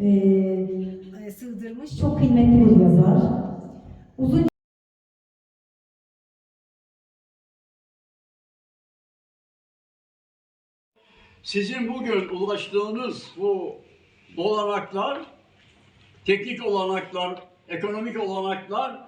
e, sığdırmış. Çok kıymetli bir yazar. Uzun Sizin bugün ulaştığınız bu olanaklar, teknik olanaklar, ekonomik olanaklar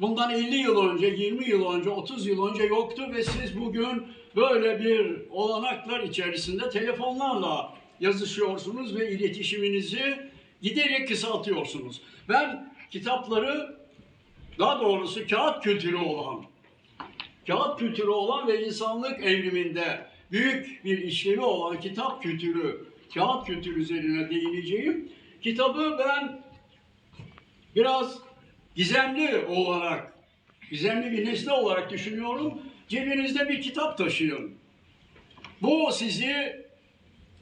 bundan 50 yıl önce, 20 yıl önce, 30 yıl önce yoktu ve siz bugün böyle bir olanaklar içerisinde telefonlarla yazışıyorsunuz ve iletişiminizi giderek kısaltıyorsunuz. Ben kitapları, daha doğrusu kağıt kültürü olan, kağıt kültürü olan ve insanlık evriminde büyük bir işlevi olan kitap kültürü, kağıt kültürü üzerine değineceğim. Kitabı ben biraz gizemli olarak, gizemli bir nesne olarak düşünüyorum. Cebinizde bir kitap taşıyın. Bu sizi,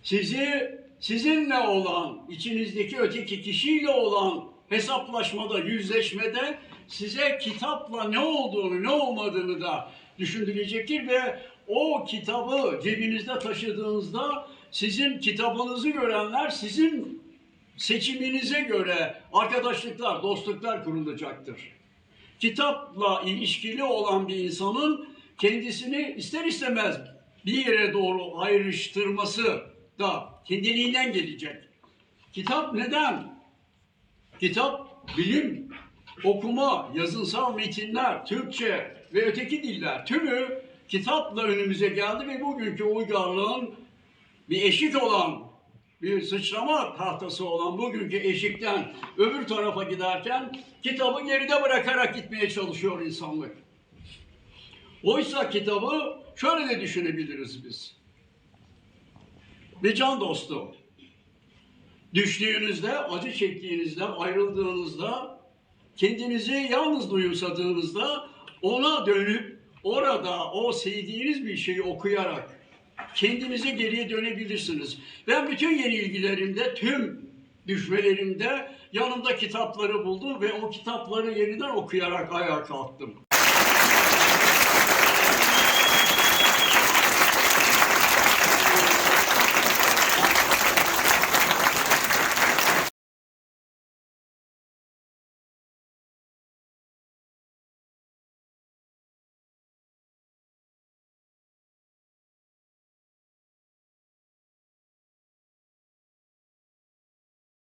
sizi sizinle olan, içinizdeki öteki kişiyle olan hesaplaşmada, yüzleşmede size kitapla ne olduğunu, ne olmadığını da düşündürecektir ve o kitabı cebinizde taşıdığınızda sizin kitabınızı görenler sizin seçiminize göre arkadaşlıklar, dostluklar kurulacaktır. Kitapla ilişkili olan bir insanın kendisini ister istemez bir yere doğru ayrıştırması da kendiliğinden gelecek. Kitap neden? Kitap bilim, okuma, yazınsal metinler, Türkçe ve öteki diller tümü kitapla önümüze geldi ve bugünkü uygarlığın bir eşik olan, bir sıçrama tahtası olan bugünkü eşikten öbür tarafa giderken kitabı geride bırakarak gitmeye çalışıyor insanlık. Oysa kitabı şöyle de düşünebiliriz biz. Bir can dostu. Düştüğünüzde, acı çektiğinizde, ayrıldığınızda, kendinizi yalnız duyumsadığınızda ona dönüp orada o sevdiğiniz bir şeyi okuyarak kendinize geriye dönebilirsiniz. Ben bütün yenilgilerimde, tüm düşmelerimde yanımda kitapları buldum ve o kitapları yeniden okuyarak ayağa kalktım.